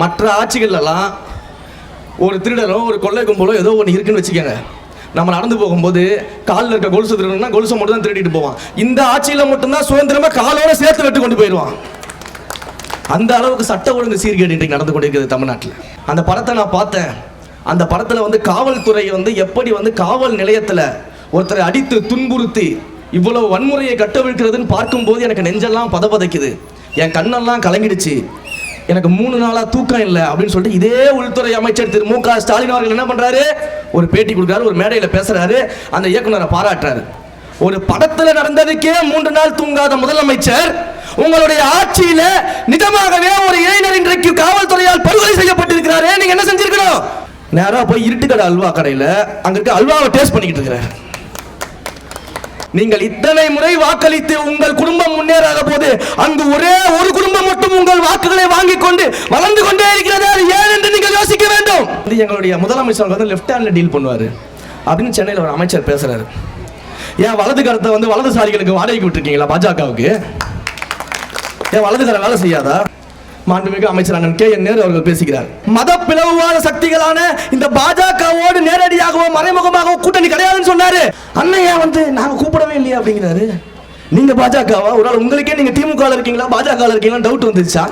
மற்ற ஆட்சிகள்லாம் ஒரு திருடரோ ஒரு கொள்ளை கும்பலோ ஏதோ ஒன்று இருக்குன்னு வச்சுக்கோங்க. நம்ம நடந்து போகும்போது காலில் இருக்க கொலுசு திருடணும்னா கொலுசை மட்டும் தான் திருடிட்டு போவான். இந்த ஆட்சியில் மட்டும்தான் சுதந்திரமா காலோட சேர்த்து வெட்டு கொண்டு போயிடுவான். அந்த அளவுக்கு சட்ட ஒழுங்கு சீர்கேடு இன்றைக்கு நடந்து கொண்டிருக்கிறது தமிழ்நாட்டில். அந்த படத்தை நான் பார்த்தேன். அந்த படத்தில் வந்து காவல்துறை வந்து எப்படி வந்து காவல் நிலையத்தில் ஒருத்தரை அடித்து துன்புறுத்தி இவ்வளவு வன்முறையை கட்டவிழ்க்கிறதுன்னு பார்க்கும்போது எனக்கு நெஞ்செல்லாம் பதபதைக்குது. என் கண்ணெல்லாம் கலங்கிடுச்சு. எனக்கு மூணு நாளா தூக்கம் இல்லை அப்படின்னு சொல்லிட்டு இதே உள்துறை அமைச்சர் திரு மு க ஸ்டாலின் அவர்கள் என்ன பண்றாரு? ஒரு பேட்டி கொடுக்குறாரு ஒரு மேடையில் பேசுறாரு அந்த இயக்குனரை பாராட்டுறாரு. ஒரு படத்துல நடந்ததுக்கே மூன்று நாள் தூங்காத முதலமைச்சர் உங்களுடைய ஆட்சியில நிஜமாகவே ஒரு இளைஞர் இன்றைக்கு காவல்துறையால் படுகொலை செய்யப்பட்டிருக்கிறாரே நீங்க என்ன செஞ்சிருக்கணும்? நேரா போய் இருட்டு கடை அல்வா கடையில அங்க இருக்க அல்வாவை டேஸ்ட் பண்ணிக்கிட்டு இருக்கிறார். நீங்கள் இத்தனை முறை வாக்களித்து உங்கள் குடும்பம் முன்னேறாத போது அங்கு ஒரே ஒரு குடும்பம் மட்டும் உங்கள் வாக்குகளை வாங்கி கொண்டு வளர்ந்து கொண்டே இருக்கிறது அது ஏன் என்று நீங்கள் யோசிக்க வேண்டும். இது எங்களுடைய முதலமைச்சர் வந்து லெஃப்ட் ஹேண்டில் டீல் பண்ணுவார். அப்படின்னு சென்னையில் ஒரு அமைச்சர் பேசுறாரு. ஏன் வலது கருத்தை வந்து வலதுசாரிகளுக்கு வாடகைக்கு விட்டுருக்கீங்களா பாஜகவுக்கு? ஏன் வலதுகர வேலை செய்யாதா? மாண்புமிகு அமைச்சர் அண்ணன் கே என் நேரு அவர்கள் பேசுகிறார். மத பிளவுவாத சக்திகளான இந்த பாஜகவோடு நேரடியாகவோ மறைமுகமாகவோ கூட்டணி கிடையாதுன்னு சொன்னாரு. அண்ணன் ஏன் வந்து நாங்க கூப்பிடவே இல்லையா அப்படிங்கிறாரு. நீங்க பாஜகவா? ஒரு நாள் உங்களுக்கே நீங்க திமுக இருக்கீங்களா? பாஜக இருக்கீங்களா டவுட் வந்துச்சா